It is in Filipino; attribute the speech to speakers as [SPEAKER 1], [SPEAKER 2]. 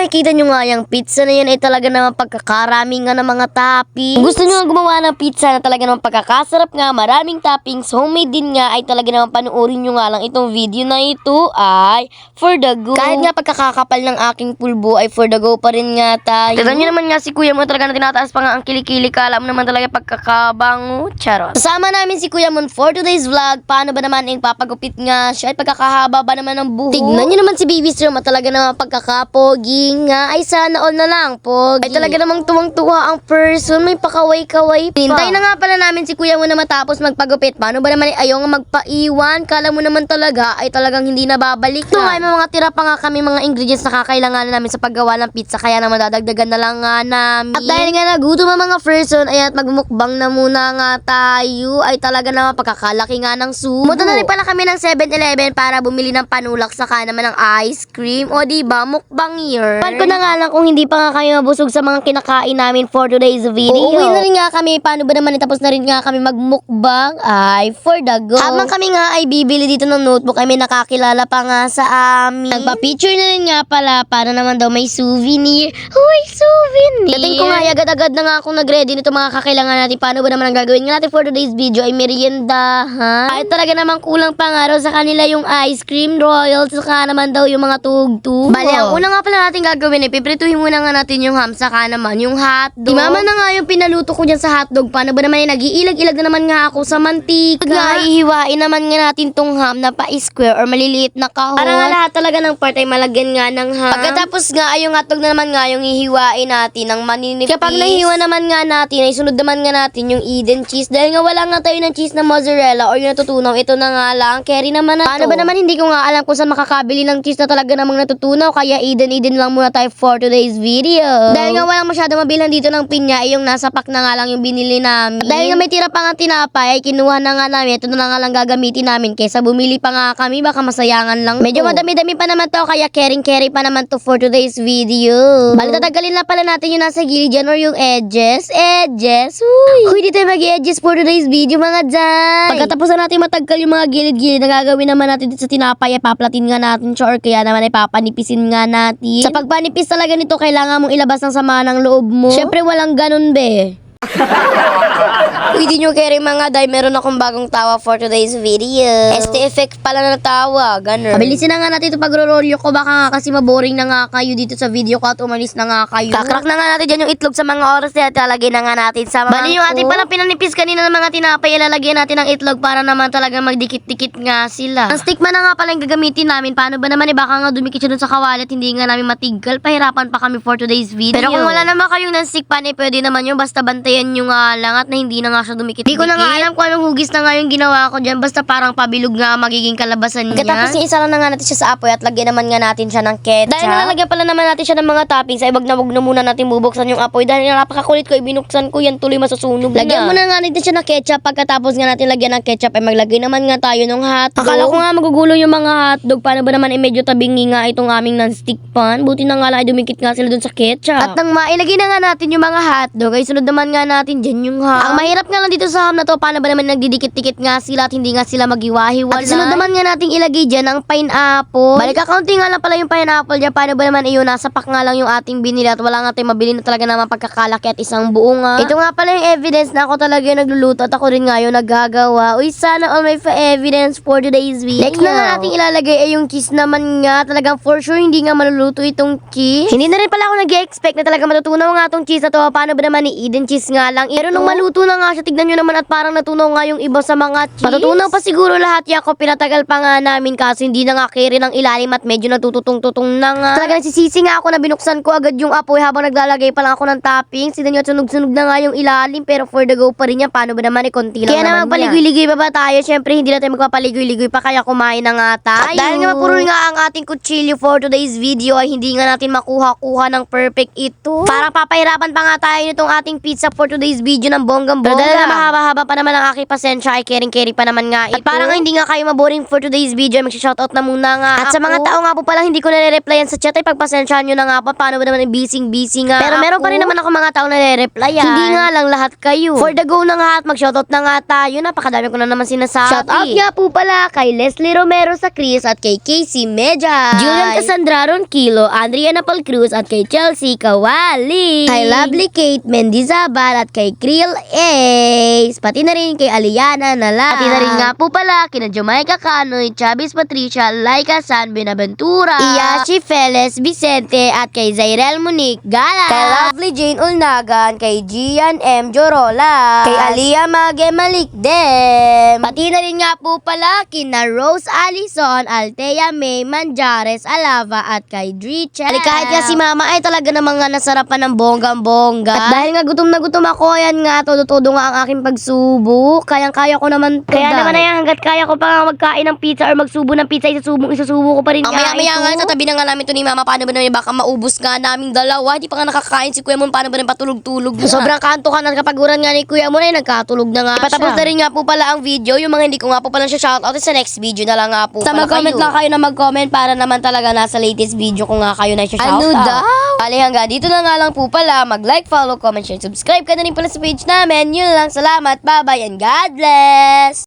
[SPEAKER 1] makikita nyo nga yung pizza na yan ay talaga naman pagkakarami nga ng mga toppings. Kung gusto nyo nga gumawa ng pizza na talaga naman pagkakasarap nga, maraming toppings, homemade din nga, ay talaga naman panoorin nyo nga lang itong video na ito ay for the go. Kahit nga pagkakakapal ng aking pulbo ay for the go pa rin nga tayo. Tignan nyo naman nga si kuya mo talaga na tinataas pa nga ang kilikili. Kala mo naman talaga pagkakabango. Charot. Kasama namin si kuya mo for today's vlog. Paano ba naman ang papagupit nga siya at pagkakahaba ba naman ng buhok? Tignan nyo naman si Baby Strom at talaga naman pagkakapogi nga. Ay sana all na lang, pogi. Ay talaga namang tuwang-tuwa ang person. May pakaway-kaway pa. Hintay na nga pala namin si kuya mo na matapos magpagupit. Paano ba naman ay ayaw nga magpaiwan? Kala mo naman talaga ay talagang hindi na babalik na. ay may mga tira pa nga kami mga ingredients na kakailanganan namin sa paggawa ng pizza. Kaya naman dadagdagan na lang nga namin. At dahil nga nagutom ang mga person, ay at magmukbang na muna nga tayo. Ay talaga naman pagkakalaki nga ng sumo. Pumunta na rin pala kami ng 7-Eleven para bumili ng panulak saka naman ng ice cream. O di ba mukbang year. Pan ko na nga lang kung hindi pa nga kayo mabusog sa mga kinakain namin for today's video. Uuwi na rin nga kami. Paano ba naman tapos na rin nga kami magmukbang? Ay, for the go. Habang kami nga ay bibili dito ng notebook ay may nakakilala pa nga sa amin. Nagpa-picture na rin nga pala para naman daw may souvenir. Uy, souvenir! Dating ko nga agad-agad na nga akong nag-ready nito mga kakailangan natin. Paano ba naman ang gagawin nga natin for today's video ay meriendahan. Ay talaga naman kulang pa nga raw sa kanila yung ice cream royal saka naman daw yung mga tugtog. Bali, ang una nga pala natin gagawin ay piprituhin muna nga natin yung ham saka naman yung hotdog. Di mama na nga yung pinaluto ko dyan sa hotdog. Paano ba naman yung nag-iilag-ilag na naman nga ako sa mantika. Nga, ihiwain naman nga natin tong ham na pa-square or maliliit na kahon. Para nga lahat talaga ng part ay malagyan nga ng ham. Pagkatapos nga ay yung hotdog na naman nga yung ihiwain natin ng maninipis. Kapag nahiwa naman nga natin ay sunod naman nga natin yung Eden cheese. Dahil nga wala nga tayo ng cheese na mozzarella or yung natutunaw. Ito na nga lang. Carry naman na Paano ba naman hindi ko nga alam kung saan makakabili ng cheese na talaga namang natutunaw. Kaya Eden Eden lang muna tayo for today's video. Dahil nga walang masyado mabilan dito ng pinya ay yung nasa pack na nga lang yung binili namin. At dahil nga may tira pa nga tinapay ay kinuha na nga namin. Ito na nga lang gagamitin namin. Kaysa bumili pa nga kami baka masayangan lang Medyo madami-dami pa naman to kaya caring-carry pa naman to for today's video. Bali tatagalin na pala natin yung nasa gilid dyan or yung edges. Edges. Uy. Uy, di tayo mag-edges for today's video mga dyan. Pagkatapos na natin matagkal yung mga gilid-gilid, na gagawin naman natin dito sa tinapay, ay paplatin nga natin siya or kaya naman ay papanipisin nga natin. Sa pagpanipis talaga nito, kailangan mong ilabas ng sama ng loob mo. Siyempre, walang ganun be. Di nyo carry mga day, meron akong bagong tawa for today's video. ST effect pala na tawa, ganun. Pabilisin na nga natin ito pagro-rolyo ko, baka nga kasi maboring na nga kayo dito sa video ko at umalis na nga kayo. Kakrak na nga natin dyan yung itlog sa mga oras na ilalagay na nga natin sa mga Bali yung ating palang pinanipis kanina ng mga tinapay, ilalagay natin ang itlog para naman talaga magdikit-dikit nga sila. Ang stickman na nga pala yung gagamitin namin, paano ba naman eh, baka nga dumikit siya dun sa kawalit, hindi nga namin matiggal, pahirapan pa kami for today's video. Pero kung wala naman kayong non-stick pan, eh, pwede naman yung basta bantayan nyo nga lang at na hindi na nga siya dumikit Hindi ko na nga alam kung anong hugis na nga yung ginawa ko dyan, basta parang pabilog nga magiging kalabasan niya. Katapos yung isa lang na nga natin siya sa apoy at lagyan naman nga natin siya ng ketchup. Dahil nalalagyan pala naman natin siya ng mga toppings, ay wag na wag na muna natin bubuksan yung apoy dahil napakakulit ko, ibinuksan ko yan tuloy masusunog Lagyan mo na nga natin siya ng ketchup, pagkatapos nga natin lagyan ng ketchup, ay maglagay naman nga tayo ng hotdog. Akala ko nga magugulo yung mga hotdog, paano ba naman ay medyo tabingi nga itong aming non-stick pan. Buti na nga lang ay dumikit nga sila dun sa ketchup. At nang mailagay na nga natin yung mga hotdog, ay sunod naman nga natin dyan yung ham. Ang mahirap nga lang dito sa ham na to, paano ba naman nagdidikit-dikit nga sila at hindi nga sila maghiwa-hiwalay. At sunod naman nga nating ilagay dyan ang pineapple. Balik kakaunti nga lang pala yung pineapple dyan. Paano ba naman iyon? Nasa pack nga lang yung ating binili at wala nga tayong mabili na talaga naman pagkakalaki at isang buo nga. Ito nga pala yung evidence na ako talaga yung nagluluto at ako rin nga yung naggagawa. Uy, sana all may pa-evidence for today's video. Next na nga nating ilalagay ay yung cheese naman nga. Talagang for sure hindi nga maluluto itong cheese. Hindi na rin pala ako nag-expect na talaga matutunaw nga itong cheese na to. Paano ba naman ni Eden cheese nga lang? Pero nung maluto na nga siya, tignan nyo naman at parang natunaw nga yung iba sa mga cheese. Matutunaw pa siguro lahat yako. Pinatagal pa nga namin kasi hindi na nga carry ng ilalim at medyo natututong-tutong na nga. Talagang sisisi nga ako na binuksan ko agad yung apoy habang naglalagay pa lang ako ng toppings. Tignan nyo at sunog-sunog na nga yung ilalim pero for the go pa rin yan. Paano ba naman eh, konti lang
[SPEAKER 2] Kaya
[SPEAKER 1] naman
[SPEAKER 2] naman
[SPEAKER 1] paligoy-ligoy pa ba tayo? Siyempre hindi na tayo magpapaligoy-ligoy pa kaya kumain na nga tayo. At dahil nga mapurol nga ang ating kutsilyo for today's video ay hindi nga natin makuha-kuha ng perfect ito. Parang papahirapan pa nga tayo nitong ating pizza for today's video ng bonggang bongga. Lalo na mahaba-haba pa naman ang aking pasensya ay caring-caring pa naman nga ito. At parang hindi nga kayo maboring for today's video, mag-shoutout na muna nga At sa mga tao nga po pala hindi ko nare-replyan sa chat ay pagpasensyahan nyo na nga po paano ba naman busy-busy nga Pero meron pa rin naman ako mga tao na nare-replyan. Hindi nga lang lahat kayo. For the go na nga at mag-shoutout na nga tayo. Napakadami ko na naman sinasabi. Shoutout nga po pala kay Leslie Romero sa Chris at kay Casey Meja. Julian Cassandra Ronquilo, Andriana Paul Cruz at kay Chelsea Kawali. Kay Lovely Kate Mendizabal at kay Krill Ace. Pati na rin kay Aliana Nala. Pati na rin nga po pala kina Jamaica Canoy, Chavez Patricia, Laika San Benaventura, Iyashi Feles Vicente at kay Zairel Monique Gala. Kay Lovely Jane Ulnagan, kay Gian M. Jorola, kay Alia Mage Malik Dem. Pati na rin nga po pala kina Rose Alison, Altea May Manjares Alava at kay Dricha. Ali kahit nga si mama ay talaga namang nga nasarapan ng bonggang-bongga. At dahil nga gutom na gutom ako, ayan nga, todo-todo nga ang aking pagsubok. Kayang-kaya ko naman to, Kaya naman ayan, hanggat kaya ko pa nga magkain ng pizza or magsubo ng pizza, isasubo, isasubo ko pa rin nga
[SPEAKER 2] Mamaya-maya
[SPEAKER 1] ito.
[SPEAKER 2] nga, tatabi na nga namin to ni Mama. Paano ba namin baka maubos nga naming dalawa? Hindi pa nga nakakain si Kuya Mon. Paano ba namin patulog-tulog na?
[SPEAKER 1] Sobrang kanto ka na kapag uran nga ni Kuya mo na yun, nagkatulog na nga
[SPEAKER 2] Ipatapos na rin nga po pala ang video. Yung mga hindi ko nga po pala siya shoutout sa next video na lang nga po
[SPEAKER 1] Sa
[SPEAKER 2] pala
[SPEAKER 1] mag-comment
[SPEAKER 2] kayo.
[SPEAKER 1] lang kayo na mag-comment para naman talaga nasa latest video ko nga kayo na siya
[SPEAKER 2] Ano
[SPEAKER 1] shoutout.
[SPEAKER 2] daw? Bali hanggang dito na nga lang po pala. Mag-like, follow, comment, share, subscribe ka na rin pala sa page namin. Yun lang. Salamat. Bye-bye and God bless!